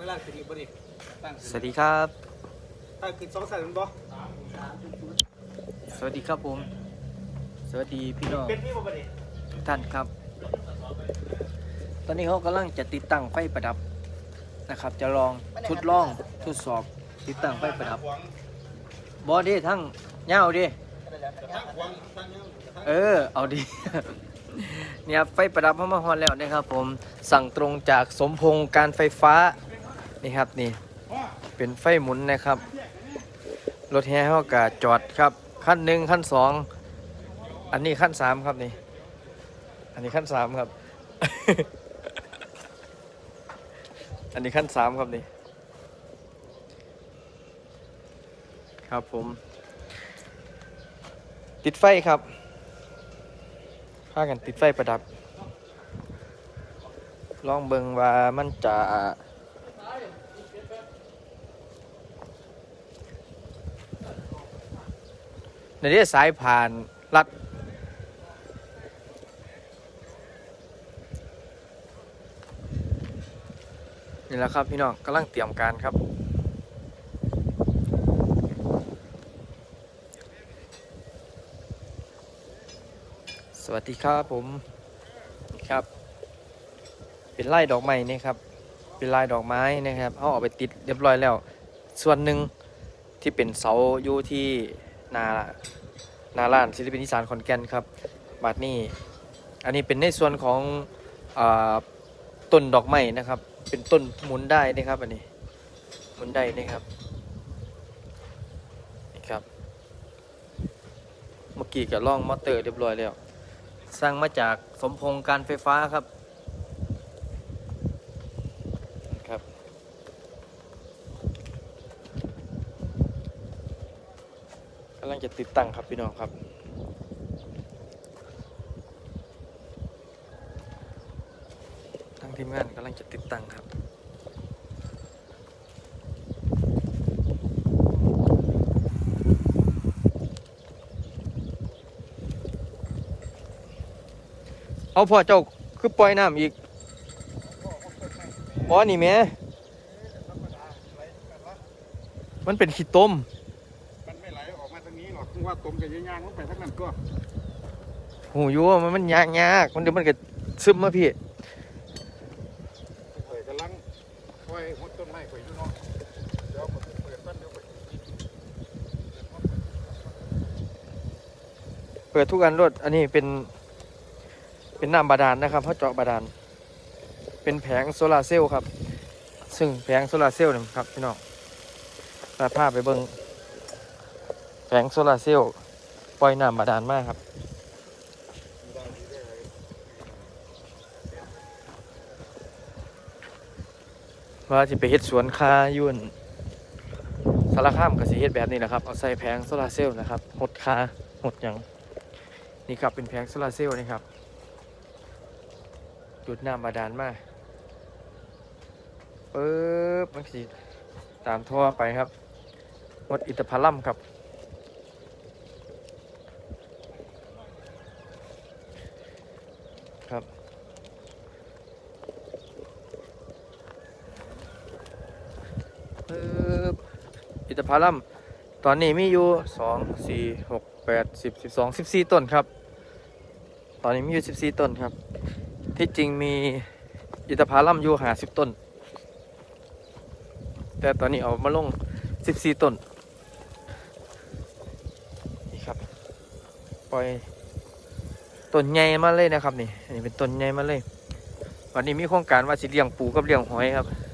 เวลาขึ้นอีกบ่ดิตั้งสวัสดีครับ ตั้งขึ้นสองสายมันบ่สวัสดีครับผม สวัสดีพี่น้องเป็นพี่บ่บ่ดิทุกท่านครับ ตอนนี้เขากำลังจะติดตั้งไฟประดับนะครับ จะลองทดลองทดสอบติดตั้งไฟประดับบอดี้ทั้งเงาดิเออเอาดิ เนี่ยครับไฟประดับเข้ามาฮอนแล้วนะครับผมสั่งตรงจากสมพงษ์การไฟฟ้า นี่ครับนี่เป็นไฟหมุนนะครับ รถแห่เขากะจอดครับขั้นหนึ่งขั้นสองอันนี้ขั้นสามครับนี่ อันนี้ขั้นสามครับ อันนี้ขั้นสามครับนี่ ครับผม ติดไฟครับพากันติดไฟประดับ ลองเบิงว่ามันจะ ในนี้สายผ่านลัดนี่แหละครับพี่น้องกำลังเตรียมการครับ สวัสดีครับผมครับ เป็นไล่ดอกไม้นี่ครับ เป็นลายดอกไม้นะครับเขาเอาไปติดเรียบร้อยแล้ว ส่วนหนึ่งที่เป็นเสาอยู่ที่ นานาล้านศิลปินอีสานขอนแก่นครับบาดนี้อันนี้เป็นในส่วนของอต้นดอกไม้นะครับ เป็นต้นหมุนได้นะครับอันนี้หมุนได้นะครับนี่ครับ เมื่อกี้ก็ล่องมอเตอร์เรียบร้อยแล้วสร้างมาจากสมพงษ์การไฟฟ้าครับกำลังจะ ติดตั้งครับพี่น้องครับทางทีมงานกำลังจะติดตั้งครับเอาพ่อเจ้าคือปล่อยน้ำอีกอ๋อนี่แม่มันเป็นขี้ต้ม ว่าตมกับยางๆลงไปทางนั้นก็หูอยูว่ามันมันยากยากมันเดี๋ยวมันก็ซึมมาพี่ข่อยกำลังค่อยหดต้นไม้ข่อยอยู่เนาะเดี๋ยวผมเปิดต้นเดี๋ยวข่อยเปิดทุกอันรถอันนี้เป็น เป็นน้ำบาดาลนะครับเขาเจาะบาดาลเป็นแผงโซลาร์เซลล์ครับ ซึ่งแผงโซลาร์เซลล์เนะครับพี่น้องตัดภาพไปเบิ้ง แผงโซลาเซลล์ปล่อยน้ำบาดาลมากครับ ว่าจะไปเฮ็ดสวนคายุ่นสารคามกับสิเฮ็ดแบบนี้แหละครับ เอาใส่แผงโซลาเซลล์นะครับ หดคาหดหยังนี่ครับเป็นแผงโซลาเซลล์นี่ครับจุดน้ำบาดาลมากปึ๊บมันสิตามท่อไปครับหดอิตาพาลัมครับ ครับอิตาพาลัมตอนนี้มีอยู่สองสี่หกแปดสิบสิบสองสิบสี่ต้นครับ ตอนนี้มีอยู่สิบสี่ต้นครับ ที่จริงมีอิตาพาลัมอยู่หาสิบต้น แต่ตอนนี้เอามาลงสิบสี่ต้นนี่ครับ ปล่อย ต้นใหญ่มาเลยนะครับนี่อันนี้เป็นต้นใหญ่มาเลย วันนี้มีโครงการว่าสิเลี้ยงปูกับเลี้ยงหอยครับครับ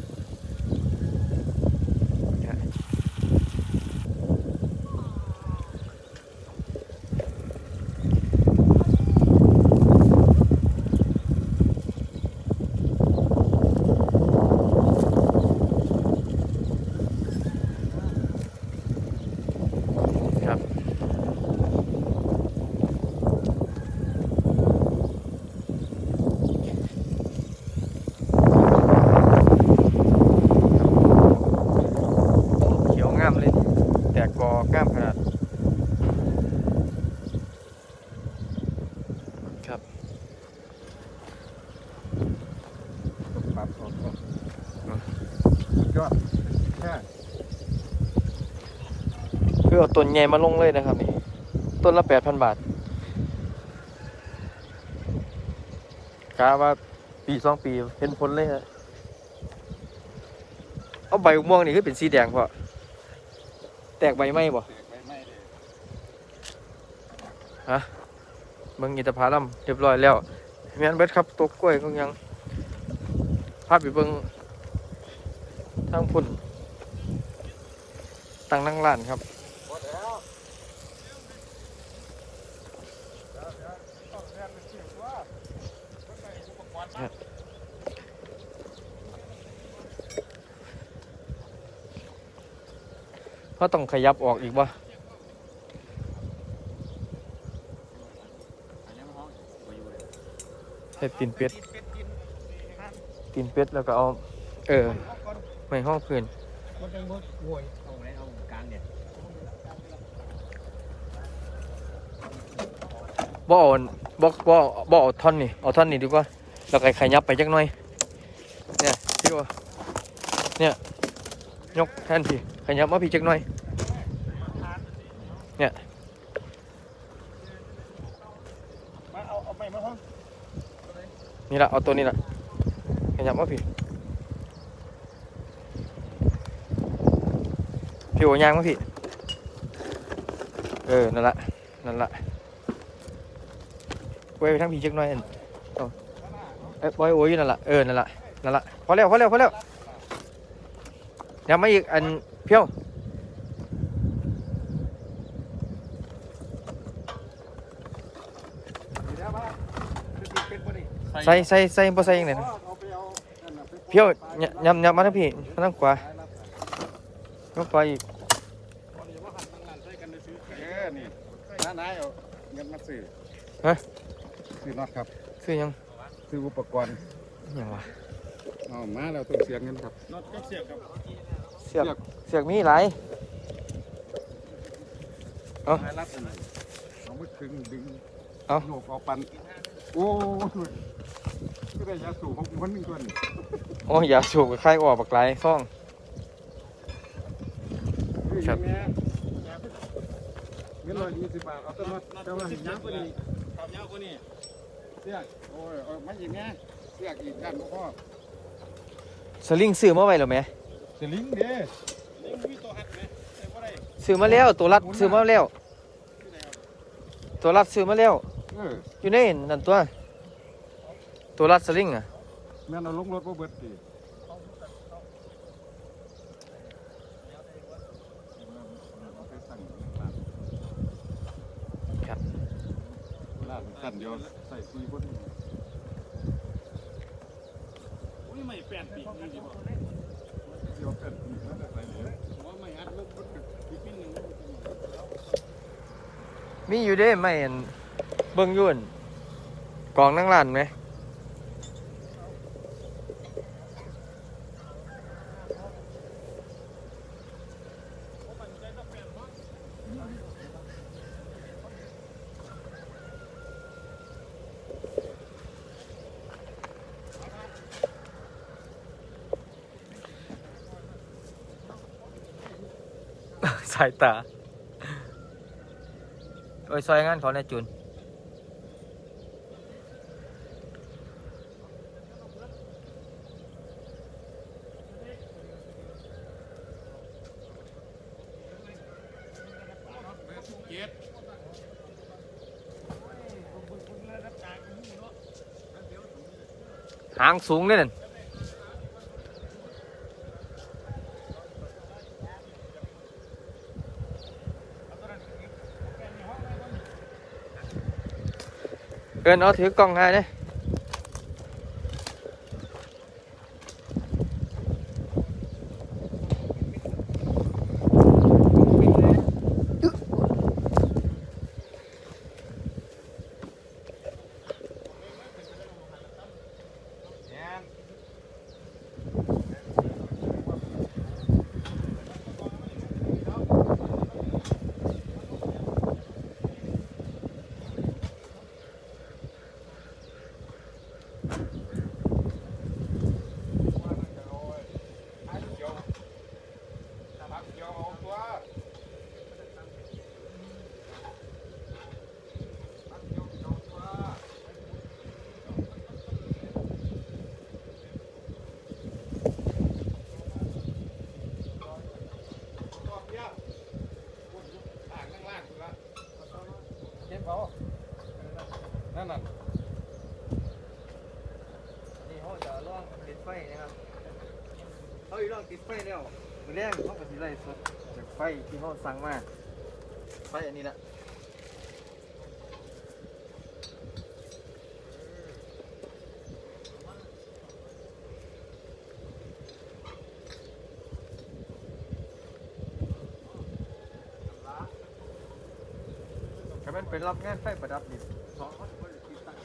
ยอดแค่คือเอาต้นใหญ่มาลงเลยนะครับนี่ต้นละแปดพันบาทกาว่าปีสองปีเห็นผลเลยฮะเอาใบม่วงนี่คือเป็นสีแดงเพราะแตกใบไหมบ่แตกไปไม่เลยเบิ่งอิตาพาลัมเรียบร้อยแล้วแม่นเบิดครับตกกล้วยก็ยังพาไปเบิ่ง ทางพุ่นตังนั่งร้านครับเพราะต้องขยับออกอีกบ่อันนี้มันห้องบ่อยู่เลยใส่ตีนเป็ดติดเป็ดกินห้ามตีนเป็ดแล้วก็เอา เออ ไม่ห้องพื้นมันจะบ่โวยเอาไหนเอากลางเนี่ยบ่เอาบ่บ่บ่เอาท่อนนี่เอาท่อนนี่ดีกว่าแล้วก็ขยับไปจักหน่อยเนี่ยพี่ว่าเนี่ยยกแทนพี่ขยับมาพี่จักหน่อยมาเอาเอาไม้มาห้องนี่ละเอาตัวนี้ละขยับมาพี่ พี่โอยางมาพี่ เออ นั่นละ นั่นละไว้ไปทั้งพี่จักหน่อยเอาเอ้ยบอยโอ้ยนั่นละเออ นั่นละนั่นละพอแล้วพอแล้วพอแล้วยังไม่อีกอันเพี้ยวใส่ใส่ใส่บ่ใส่ยังไงเอาไปเอานั่นน่ะเพี้ยวยยำยำมาทั้งพี่มาทั้งขวา ทั้งขวาอีกเออนี่น้านายเอาเงินมาซื้อฮะซื้อน็อตครับคือยังซื้ออุปกรณ์ยังวะเอามาแล้วต้องเสียเงินครับน็อตก็เสียครับเสือกเสือกมีหลายเอาไม้รัดอันนั้นเอามือถึงดึงเอาโยกเอาปันโอ้ยก็ได้ยาสูบของคนหนึ่งตัวนี่โอ้ยอย่าสูบกับใครออกปากไหลซ่อง ครับเงินร้อยยี่สิบบาทเอาต้นน็อตเจ้าว่าเห็นยังตัวนี้ครับยาวกว่านี้เสียกโอ้ยเอาไม่ยิงแน่เสียกอีกด้านพ่อสลิงซื้อมาไว้แล้วไหมสลิงเด้นี่มีตัวหัดไหมใส่บ่ได้ซื้อมาแล้วตัวรัดซื้อมาแล้ว ตัวรัดซื้อมาแล้วเอออยู่ในนั่นตัว ตัวรัดสลิงอะแม่นเอาลงรถบ่เบิดดิเอาไปสั่งร้าน ครับ ร้านกันเดียวใส่ซีคนอุ้ยไม่แปดปีนี่ดีบ่เดียวเป็นอีกแล้วแต่ใส่เหลวผมว่าไม่อัดลงบนปีปิ้นหนึ่งมีอยู่เด้ไม่เห็นเบิ้งยุ่นกองนั่งหลันไหม สายตาโอ้ยซอยงานเขาในจุนหางสูงเนี่ยนั่น cái nó thiếu con hai đấy? เอินเอาถือกล้องให้เนี่ยไฟแล้วมือแรงเขาก็สิไล่สดจากไฟที่เขาสั่งมาไฟอันนี้แหละถ้ามันเป็นรับงานไฟประดับดิสองคนบ่ได้ติดตั้ง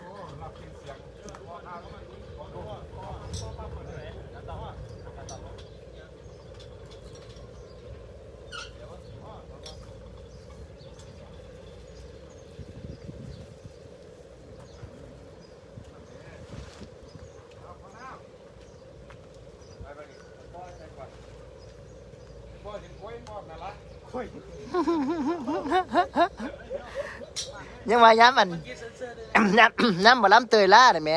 โอ้รับเสียงเสียงพอทางมันพอดูพอพอปั๊บเปิดเลยแล้วต่อว่า ไปไปดิพ่อใช้ก่อนพ่อถึงกล้วยพ่อนั่นละกล้ว ยังว่าย้ำมันน้ำน้ำบ่ล้ำเตยล่าได้ไหม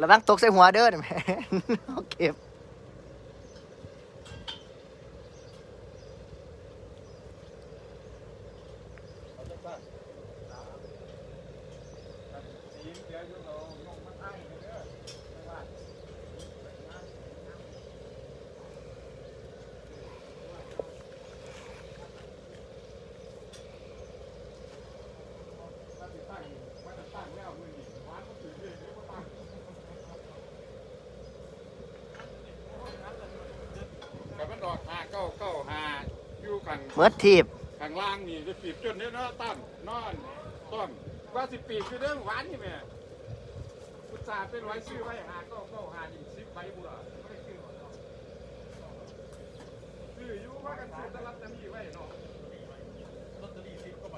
ระวังตกใส่หัวเด้อได้ไหมโอเคเอาจังซั่นสีเดี๋ยวอยู่เราลงมาให้เด้อไม่ว่าว่าสิตั้งว่าจะตั้งแล้วมื้อนี้หวานก็ถือเรื่อยๆบ่ตั้งกับมันดอกห้าเก้าเก้าห้าอยู่กัน เมิดทีบข้างล่างนี่จะปีบจนเนี่ยเนาะตั้มนอนต้นว่าสิปีบคือเรื่องหวานนี่แม่พุทธาห์เป็นไว้ซื้อไว้หาก็ก็หาอีกสิบใบบุระไม่ได้ซื้อหรอกเนาะซื้ออยู่ว่ากันซื้อแตลับตะมีไว้เนาะลอตเตอรี่สิบก็ใบ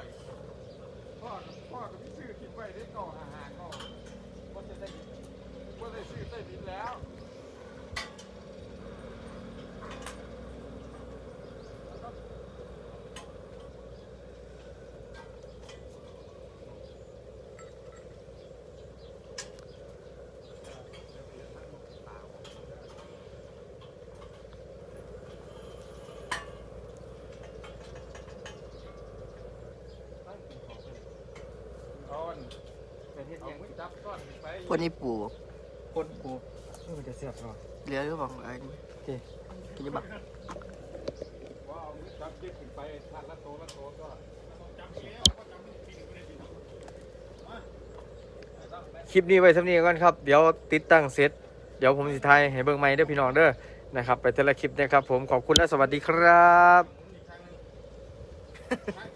พ่อพ่อกับพี่ซื้อทิมไว้ได้เก่าหาหาก็ว่าจะได้ว่าได้ซื้อใต้ดินแล้ว เอาอัน เป็นเฮ็ด เอา หยัง มือ จับก้อนไปพวกนี้ปูคนปูนี่มันจะเสียบเนาะเหลือหรือเปล่าไอ้นี่โอเคกินจะบักว่าเอามือจับยึดขึ้นไปทันละโตละโตก็จับแล้วก็จับไม่ปิ่นไม่ได้ปิ่นคลิปนี้ไว้สำนี้ก่อนครับ เดี๋ยวติดตั้งเสร็จ เดี๋ยวผมสิทายให้เบิ่งใหม่เด้อพี่น้องเด้อนะครับ ไปแต่ละคลิปนะครับผมขอบคุณและสวัสดีครับ